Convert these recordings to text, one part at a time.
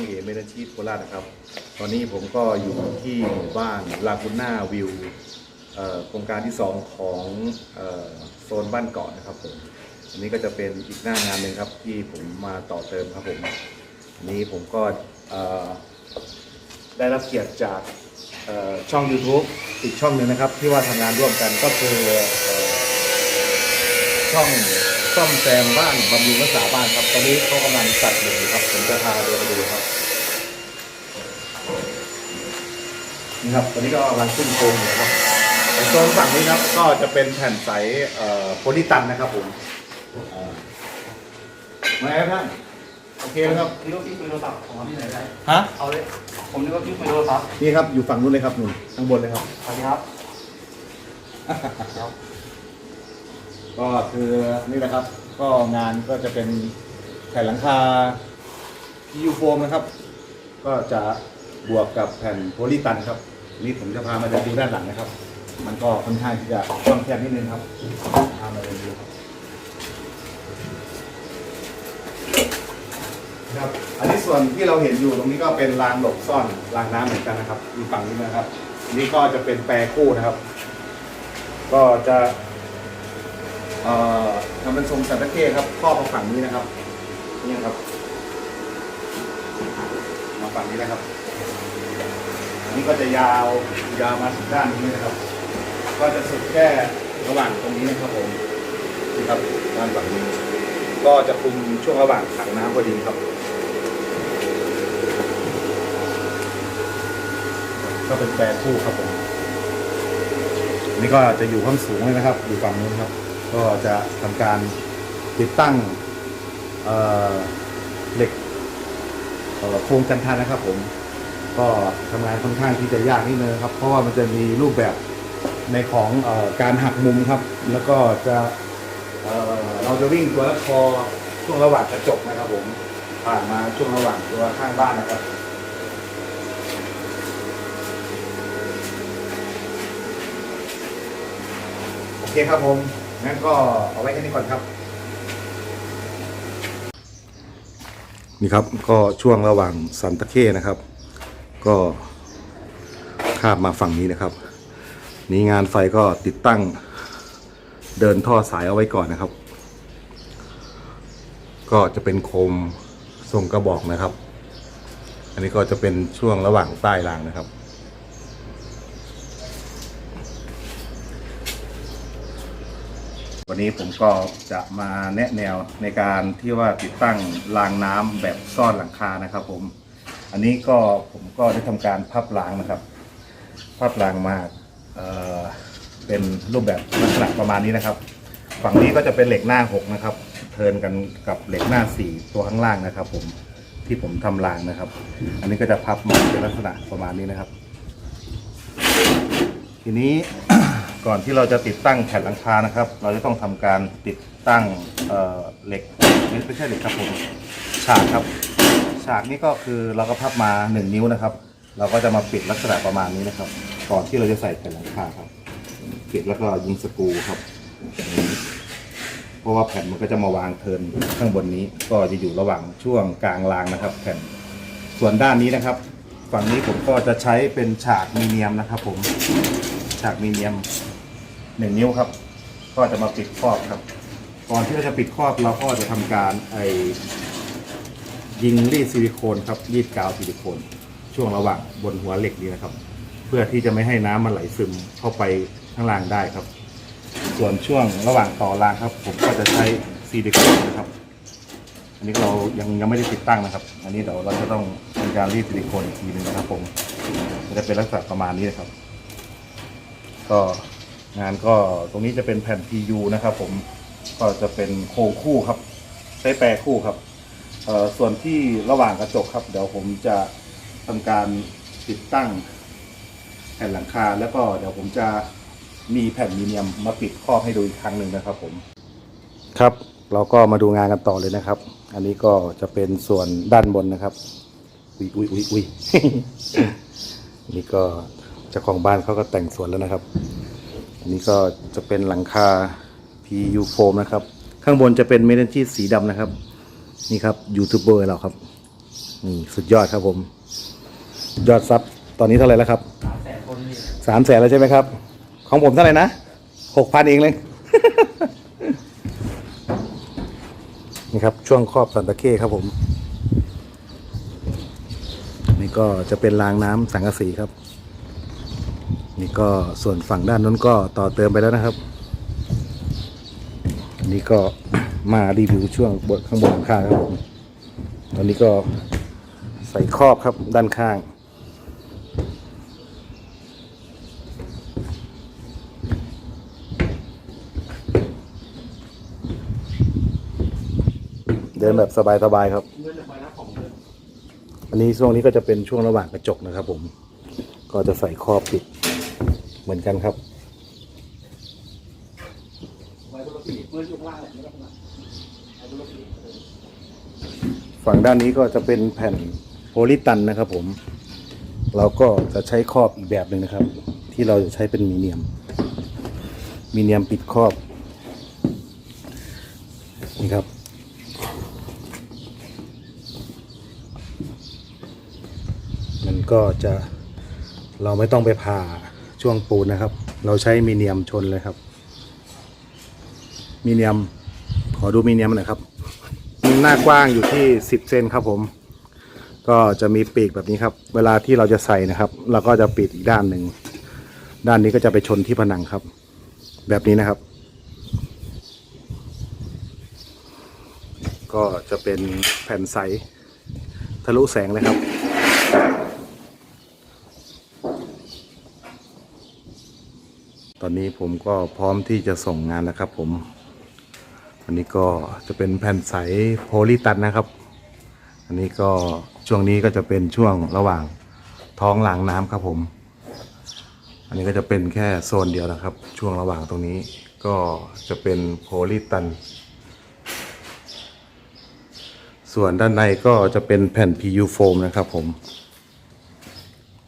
างเอเมนชีตโคราชนะครับ ตอนนี้ผมก็อยู่ที่หมู่บ้านลากุน่าวิวโครงการที่ 2 ของเอ่อโซนบ้านเกาะนะครับผมอันนี้ก็จะเป็นอีกหน้างานหนึ่งครับที่ผมมาต่อเติมครับผมอันนี้ผมก็ได้รับเกียรติจากช่อง YouTube อีกช่องหนึ่งนะครับ ที่ว่าทำงานร่วมกันก็คืออช่อง ซ่อมแซมบ้านบำรุงรักษาบ้านครับ ตอนนี้เขากำลังตัดอยู่ครับผมจะพาเดินไปดูครับนี่ครับตอนนี้ก็กำลังขึ้นโครงอยู่ครับในโซนฝั่งนี้ครับก็จะเป็นแผ่นใสเอ่อโพลิตันนะครับผมอ่ามาแล้วท่านโอเคนะครับนี่ก็พี่คุยโทรศัพท์ของที่ไหนได้ฮะเอาเลยผมนึกว่าพี่คุยโทรศัพท์นี่ครับอยู่ฝั่งนู้นเลยครับนุ่นข้างบนเลยครับสวัสดีครับ ก็คือนี่แหละครับ ก็งานก็จะเป็นแผ่นหลังคา EU โฟมนะครับ ก็จะบวกกับแผ่นโพลีตันครับนี่ผมจะพามาเดินดูด้านหลังนะครับ มันก็ค่อนข้างที่จะกว้างแคบนิดนึงครับพามาเดินดูครับครับ อันนี้ส่วนที่เราเห็นอยู่ตรงนี้ก็เป็นรางหลบซ่อนรางน้ำเหมือนกันนะครับอยู่ฝั่งนี้นะครับนนี้ก็จะเป็นแปรคู่นะครับ ก็จะ เอ่อทำเป็นทรงสันตะเข้ครับครอบมาฝั่งนี้นะครับ นี่นะครับ มาฝั่งนี้นะครับ อันนี้ก็จะยาวยาวมาถึงด้านนี้นะครับ ก็จะสุดแค่ระหว่างตรงนี้นะครับผมนี่ครับด้านฝั่งนี้ ก็จะคุมช่วงระหว่างถังน้ำพอดีครับก็เป็นแปรคู่ครับผมอันนี้ก็จะอยู่ข้างสูงเลยนะครับ อยู่ฝั่งนู้นครับ ก็จะทำการติดตั้งเเหล็กโครงกันทันนะครับ ผมก็ทำงานค่อนข้างที่จะยากนิดนึงครับ เพราะว่ามันจะมีรูปแบบในของอการหักมุมครับ แล้วก็จะเเราจะวิ่งตัวละคอช่วงระหว่างกระจกนะครับ ผมผ่านมาช่วงระหว่างตัวข้างบ้านนะครับโอเคครับผม งั้นก็เอาไว้แค่นี้ก่อนครับ นี่ครับก็ช่วงระหว่างสันตะเข้นะครับ ก็ข้ามมาฝั่งนี้นะครับ นี่งานไฟก็ติดตั้งเดินท่อสายเอาไว้ก่อนนะครับ ก็จะเป็นโคมทรงกระบอกนะครับ อันนี้ก็จะเป็นช่วงระหว่างใต้รางนะครับ วันนี้ผมก็จะมาแนะแนวในการที่ว่าติดตั้งรางน้ำแบบซ่อนหลังคานะครับ ผม อันนี้ก็ผมก็ได้ทำการพับรางนะครับ พับรางมาเเป็นรูปแบบลักษณะประมาณนี้นะครับ ฝั่งนี้ก็จะเป็นเหล็กหน้าหกนะครับ เทินกันกับเหล็กหน้าสี่ตัวข้างล่างนะครับ ผมที่ผมทำรางนะครับ อันนี้ก็จะพับมาเป็นลักษณะประมาณนี้นะครับ ทีนี้ ก่อนที่เราจะติดตั้งแผ่นหลังคานะครับ เราจะต้องทำการติดตั้งเเหล็กไม่ใช่เหล็กครับผมฉากครับ ฉากนี้ก็คือเราก็พับมา 1 นิ้วนะครับ เราก็จะมาปิดลักษณะประมาณนี้นะครับ ก่อนที่เราจะใส่แผ่นหลังคาครับ ปิดแล้วก็ยิงสกรูครับอย่างนี้เพราะว่าแผ่นมันก็จะมาวางเทินข้างบนนี้ ก็จะอยู่ระหว่างช่วงกลางรางนะครับ แผ่นส่วนด้านนี้นะครับ ฝั่งนี้ผมก็จะใช้เป็นฉากมีเนียมนะครับ ผมฉากมีเนียม หนึ่งนิ้วครับ ก็จะมาปิดครอบครับ ก่อนที่เราจะปิดครอบเราก็จะทำการไอยิงรีดซิลิโคนครับรีดกาวซิลิโคน ช่วงระหว่างบนหัวเหล็กนี้นะครับ เพื่อที่จะไม่ให้น้ำมันไหลซึมเข้าไปข้างล่างได้ครับ ส่วนช่วงระหว่างต่อรางครับ ผมก็จะใช้ซิลิโคนนะครับ อันนี้เรายังยังไม่ได้ติดตั้งนะครับ อันนี้เดี๋ยวเราจะต้องทำการรีดซิลิโคนอีกทีหนึงนะครับผม จะเป็นลักษณะประมาณนี้นะครับ ก็ งานก็ตรงนี้จะเป็นแผ่น PU นะครับ ผมก็จะเป็นโครงคู่ครับ ใช้แปรคู่ครับเอ่อส่วนที่ระหว่างกระจกครับ เดี๋ยวผมจะทำการติดตั้งแผ่นหลังคา แล้วก็เดี๋ยวผมจะมีแผ่นมีเนียมมาปิดครอบให้ดูอีกครั้งหนึ่งนะครับ ผม ครับเราก็มาดูงานกันต่อเลยนะครับ อันนี้ก็จะเป็นส่วนด้านบนนะครับ อุ้ยอุ้ยอุ้ยอุ้ย นี่ก็เจ้าของบ้านเขาก็แต่งสวนแล้วนะครับ อันนี้ก็จะเป็นหลังคา PU โฟมนะครับ ข้างบนจะเป็นเมทัลชีตสีดำนะครับ นี่ครับยูทูบเบอร์เราครับนี่สุดยอดครับผม ยอดซับตอนนี้เท่าไหร่แล้วครับสามแสนคนนี่สามแสนแล้วใช่ไหมครับ ของผมเท่าไหร่นะหกพันเองเลย นี่ครับช่วงครอบสันตะเข้ครับผม นี่ก็จะเป็นรางน้ำสังกะสีครับ นี่ก็ส่วนฝั่งด้านนั้นก็ต่อเติมไปแล้วนะครับ อันนี้ก็มารีวิวช่วงบนข้างบนหลังคาครับผมตอนนี้ก็ใส่ครอบครับด้านข้าง เดินแบบสบายๆครับ อันนี้ช่วงนี้ก็จะเป็นช่วงระหว่างกระจกนะครับผม ก็จะใส่ครอบปิด เหมือนกันครับฝั่งด้านนี้ก็จะเป็นแผ่นโพลิตันนะครับผม เราก็จะใช้ครอบอีกแบบหนึ่งนะครับ ที่เราจะใช้เป็นมีเนียม มีเนียมปิดครอบนี่ครับ มันก็จะเราไม่ต้องไปผ่า ช่วงปูนนะครับ เราใช้มีเนียมชนเลยครับ มีเนียม ขอดูมีเนียมหน่อยครับ หน้ากว้างอยู่ที่ 10 เซนครับผม ก็จะมีปีกแบบนี้ครับ เวลาที่เราจะใส่นะครับ เราก็จะปิดอีกด้านหนึ่ง ด้านนี้ก็จะไปชนที่ผนังครับ แบบนี้นะครับ ก็จะเป็นแผ่นใสทะลุแสงเลยครับ ตอนนี้ผมก็พร้อมที่จะส่งงานแล้วครับผมอันนี้ก็จะเป็นแผ่นใสโพลีตันนะครับ อันนี้ก็ช่วงนี้ก็จะเป็นช่วงระหว่างท้องหลังน้ำครับผม อันนี้ก็จะเป็นแค่โซนเดียวนะครับ ช่วงระหว่างตรงนี้ก็จะเป็นโพลีตัน ส่วนด้านในก็จะเป็นแผ่น PU โฟมนะครับผม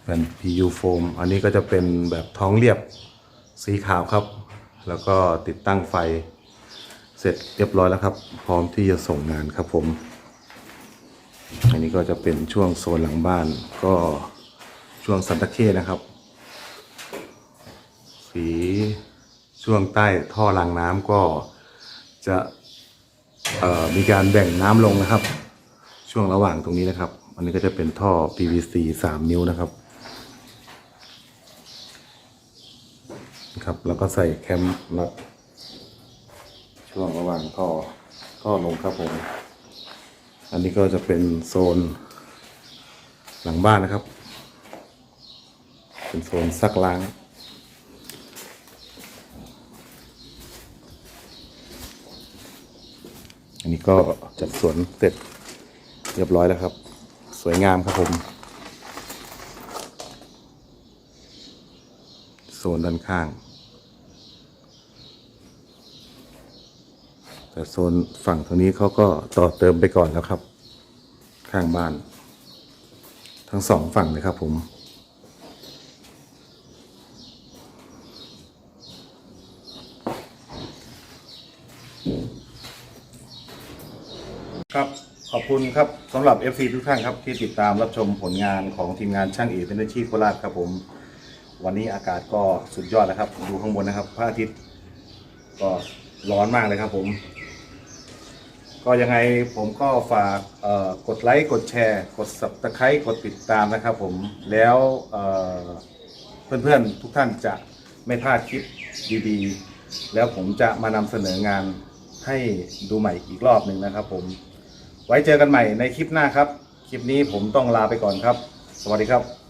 แผ่น PU โฟมอันนี้ก็จะเป็นแบบท้องเรียบ สีขาวครับ แล้วก็ติดตั้งไฟเสร็จเรียบร้อยแล้วครับ พร้อมที่จะส่งงานครับผม อันนี้ก็จะเป็นช่วงโซนหลังบ้านก็ช่วงสันตะเข้นะครับ สีช่วงใต้ท่อรางน้ำก็จะมีการแบ่งน้ำลงนะครับ ช่วงระหว่างตรงนี้นะครับ อันนี้ก็จะเป็นท่อ PVC 3 นิ้วนะครับ ครับ แล้วก็ใส่แคมน็อตช่วงระหว่างท่อท่อลงครับผม อันนี้ก็จะเป็นโซน หลังบ้านนะครับ เป็นโซนซักล้าง อันนี้ก็จัดสวนเสร็จเรียบร้อยแล้วครับ สวยงามครับผมโซนด้านข้าง แต่โซนฝั่งตรงนี้เขาก็ต่อเติมไปก่อนแล้วครับ ข้างบ้าน ทั้งสองฝั่งเลยครับผมครับขอบคุณครับสำหรับ FC ทุกท่านครับที่ติดตามรับชมผลงานของทีมงานช่างเอกเป็นอาชีพโคราชครับผม วันนี้อากาศก็สุดยอดแล้วครับ ดูข้างบนนะครับพระอาทิตย์ก็ร้อนมากเลยครับผม ก็ยังไงผมก็ฝากกดไลค์กดแชร์ กด subscribe กดติดตามนะครับผมแล้วเเพื่อนๆทุกท่านจะไม่พลาดคลิปดีๆ แล้วผมจะมานำเสนองานให้ดูใหม่อีกรอบหนึ่งนะครับผม ไว้เจอกันใหม่ในคลิปหน้าครับ คลิปนี้ผมต้องลาไปก่อนครับ สวัสดีครับ